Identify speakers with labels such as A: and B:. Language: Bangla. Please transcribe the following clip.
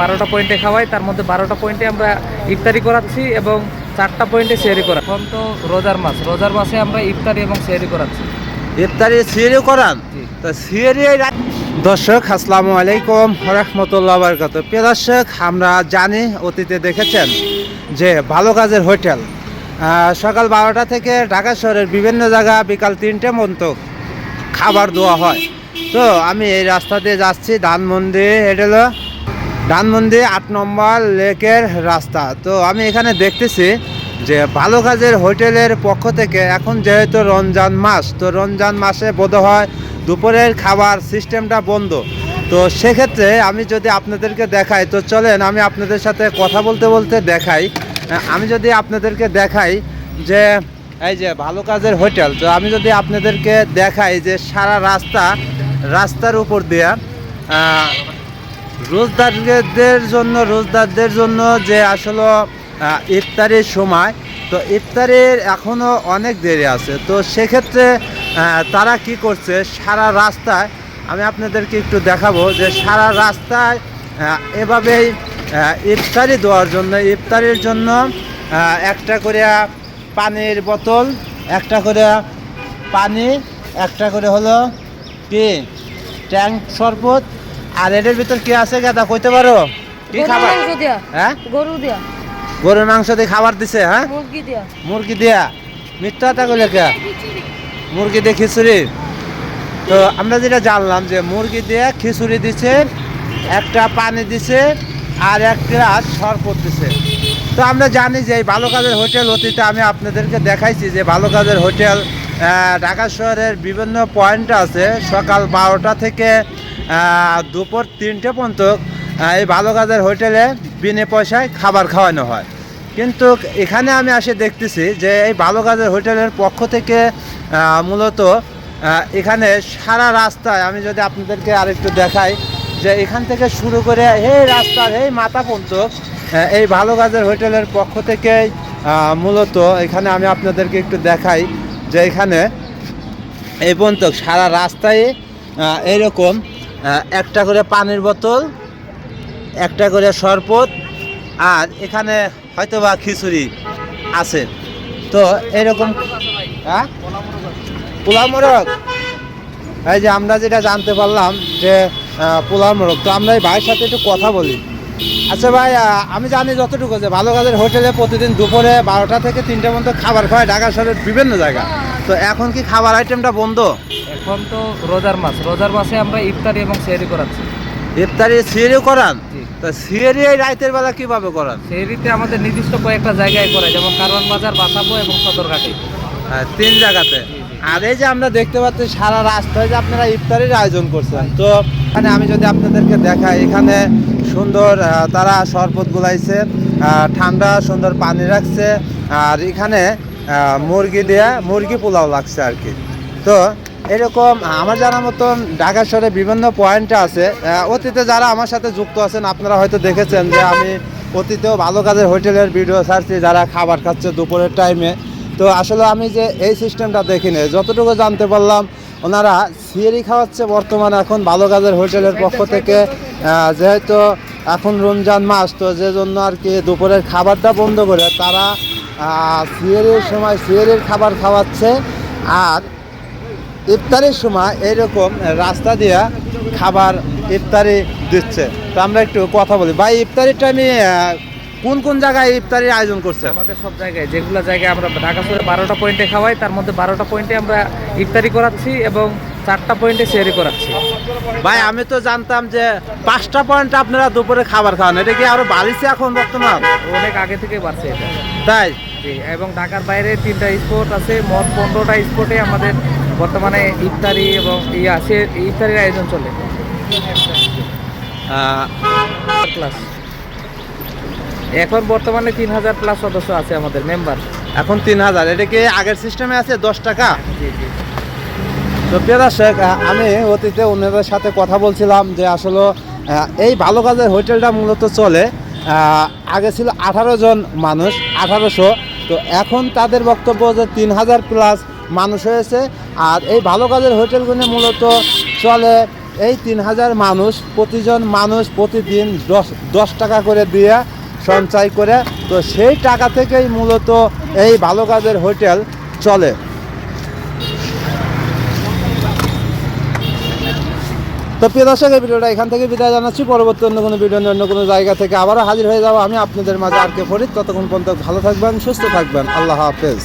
A: বারোটা পয়েন্টে খাওয়াই তার মধ্যে বারোটা পয়েন্টে আমরা ইফতারি করাচ্ছি এবং চারটা পয়েন্টে সেহরি করা এখন তো রোজার মাস রোজার মাসে আমরা ইফতারি এবং সেহরি করাচ্ছি।
B: ইফতারি সিঁড়ি করান। তো দর্শক আসসালামু আলাইকুম রহমতুল্লাহ বরকত প্রিয় দর্শক আমরা জানি অতীতে দেখেছেন যে ভালো কাজের হোটেল সকাল বারোটা থেকে ঢাকা শহরের বিভিন্ন জায়গা বিকাল তিনটে পর্যন্ত খাবার দেওয়া হয়। তো আমি এই রাস্তা দিয়ে যাচ্ছি ধানমন্ডি এটা ধানমন্ডি আট নম্বর লেকের রাস্তা। তো আমি এখানে দেখতেছি যে ভালো কাজের হোটেলের পক্ষ থেকে এখন যেহেতু রমজান মাস, তো রমজান মাসে বোধ হয় দুপুরের খাবার সিস্টেমটা বন্ধ। তো সেক্ষেত্রে আমি যদি আপনাদেরকে দেখাই, তো চলেন আমি আপনাদের সাথে কথা বলতে বলতে দেখাই। আমি যদি আপনাদেরকে দেখাই যে এই যে ভালো কাজের হোটেল, তো আমি যদি আপনাদেরকে দেখাই যে সারা রাস্তা, রাস্তার উপর দেয়া রোজদারদের জন্য রোজদারদের জন্য যে আসলে ইফতারির সময়, তো ইফতারির এখনও অনেক দেরি আছে। তো সেক্ষেত্রে তারা কি করছে, সারা রাস্তায়, আমি আপনাদেরকে একটু দেখাবো যে সারা রাস্তায় এভাবেই ইফতারি দেওয়ার জন্য, ইফতারির জন্য একটা করে পানির বোতল, একটা করে পানি, একটা করে হলো কি ট্যাঙ্ক শরবত আর এটার ভিতর কি আছে গাদা কইতে পারো? কি খাবার?
C: মাংস দিয়া।
B: হ্যাঁ?
C: গরু দিয়া।
B: গরুর মাংস দিয়ে খাবার দিছে হ্যাঁ?
C: মুরগি দিয়া।
B: মুরগি দিয়া? মিথ্যাটা কইলে কে? মুরগি দিয়ে খিচুড়ি? তো আমরা যেটা জানলাম যে মুরগি দিয়ে খিচুড়ি দিছে একটা পানি দিছে আর এক গ্লাস শরবত দিছে তো আমরা জানি যে এই ভালো কাজের হোটেল অতীতে আমি আপনাদেরকে দেখাইছি যে ভালো কাজের হোটেল ঢাকা শহরের বিভিন্ন পয়েন্ট আছে। সকাল বারোটা থেকে দুপুর তিনটে পর্যন্ত এই ভালো কাজের হোটেলে বিনে পয়সায় খাবার খাওয়ানো হয়। কিন্তু এখানে আমি আসে দেখতেছি যে এই ভালো কাজের হোটেলের পক্ষ থেকে মূলত এখানে সারা রাস্তায় আমি যদি আপনাদেরকে আরেকটু দেখাই যে এখান থেকে শুরু করে এই রাস্তার এই মাথা পর্যন্ত এই ভালো কাজের হোটেলের পক্ষ থেকে মূলত এখানে আমি আপনাদেরকে একটু দেখাই যে এখানে এই পর্যন্ত সারা রাস্তায় আহ, একটা করে পানির বোতল, একটা করে শরবত, আর এখানে হয়তো বা খিচুড়ি আছে। তো এরকম হ্যাঁ? পোলা মোরগ? এই যে আমরা যেটা জানতে পারলাম যে পোলা মোরগ, তো আমরা এই ভাইয়ের সাথে একটু কথা বলি। আচ্ছা ভাই আমি জানি যতটুকু যে ভালো কাজের হোটেলে প্রতিদিন দুপুরে বারোটা থেকে তিনটে পর্যন্ত খাবার খাওয়ায় ঢাকা শহরের বিভিন্ন জায়গা। তো এখন কি খাবার আইটেমটা বন্ধ?
A: এখন তো রোজার মাস। রোজার মাসে আমরা ইফতারি এবং সেহরি করাচ্ছি।
B: ইফতারি সিঁড়ি করান। তো সিঁড়ি এই রাতের বেলা কীভাবে করান?
A: সেহরিতে আমাদের নির্দিষ্ট কয়েকটা জায়গায় করে যেমন কারওয়ান বাজার বাসাবো এবং সদরঘাটে।
B: হ্যাঁ, তিন জায়গাতে। আর এই যে আমরা দেখতে পাচ্ছি সারা রাস্তায় যে আপনারা ইফতারির আয়োজন করছেন। তো এখানে আমি যদি আপনাদেরকে দেখাই এখানে সুন্দর তারা শরবত গুলাইছে ঠান্ডা সুন্দর পানি রাখছে আর এখানে মুরগি দিয়ে মুরগি পোলাও লাগছে আর কি। তো এরকম আমার জানা মতন ঢাকা শহরে বিভিন্ন পয়েন্ট আছে। অতীতে যারা আমার সাথে যুক্ত আছেন, আপনারা হয়তো দেখেছেন যে আমি অতীতেও ভালো কাজের হোটেলের ভিডিও ছাড়ছি, যারা খাবার খাচ্ছে দুপুরের টাইমে তো আসলে আমি যে এই সিস্টেমটা দেখিনি, যতটুকু জানতে পারলাম, ওনারা সিয়ারি খাওয়াচ্ছে বর্তমানে এখন ভালো কাজের হোটেলের পক্ষ থেকে। যেহেতু এখন রমজান মাস, তো যে জন্য আর কি দুপুরের খাবারটা বন্ধ করে তারা সিয়ারির সময় সিয়ারির খাবার খাওয়াচ্ছে। আর ইফতারির সময় এইরকম রাস্তা দিয়া খাবার ইফতারি দিচ্ছে। তো আমরা একটু কথা বলি। ভাই ইফতারির টাইমে কোন কোন জায়গায় ইফতারির আয়োজন করছে?
A: আমাদের সব জায়গায় যেগুলো জায়গায় আমরা ঢাকা শহরে বারোটা পয়েন্টে খাওয়াই তার মধ্যে বারোটা পয়েন্টে আমরা ইফতারি করাচ্ছি এবং চারটা পয়েন্টে সেহরি করাচ্ছি।
B: ভাই আমি তো জানতাম যে পাঁচটা পয়েন্ট আপনারা দুপুরে খাবার খাওয়ান। এটা কি আরও বাড়িছে এখন বর্তমান?
A: অনেক আগে থেকে বাড়ছে এটা।
B: তাই?
A: এবং ঢাকার বাইরে তিনটা স্পট আছে মোট পনেরোটা স্পটে আমাদের বর্তমানে ইফতারি এবং ইয়া সে ইফতারির আয়োজন চলে। প্লাস এখন বর্তমানে তিন হাজার প্লাস সদস্য আছে আমাদের মেম্বার
B: এখন তিন হাজার এটা কি আগের সিস্টেমে আছে দশ টাকা? তো দর্শক আহ, আমি অতীতে অন্যদের সাথে কথা বলছিলাম যে আসলে এই ভালো কাজের হোটেলটা মূলত চলে আগে ছিল আঠারো জন মানুষ আঠারোশো। তো এখন তাদের বক্তব্য যে তিন হাজার প্লাস মানুষ হয়েছে আর এই ভালো কাজের হোটেলগুলি মূলত চলে এই তিন হাজার মানুষ, প্রতিজন মানুষ প্রতিদিন দশ দশ টাকা করে দিয়ে সঞ্চয় করে। তো সেই টাকা থেকেই মূলত এই ভালো কাজের হোটেল চলে। তো প্রিয় দর্শক, এই ভিডিওটা এখান থেকে বিদায় জানাচ্ছি। পরবর্তী অন্য কোনো ভিডিও অন্য কোনো জায়গা থেকে আবারও হাজির হয়ে যাব আমি আপনাদের মাঝে আর কে ফরিদ। ততক্ষণ পর্যন্ত ভালো থাকবেন, সুস্থ থাকবেন। আল্লাহ হাফেজ।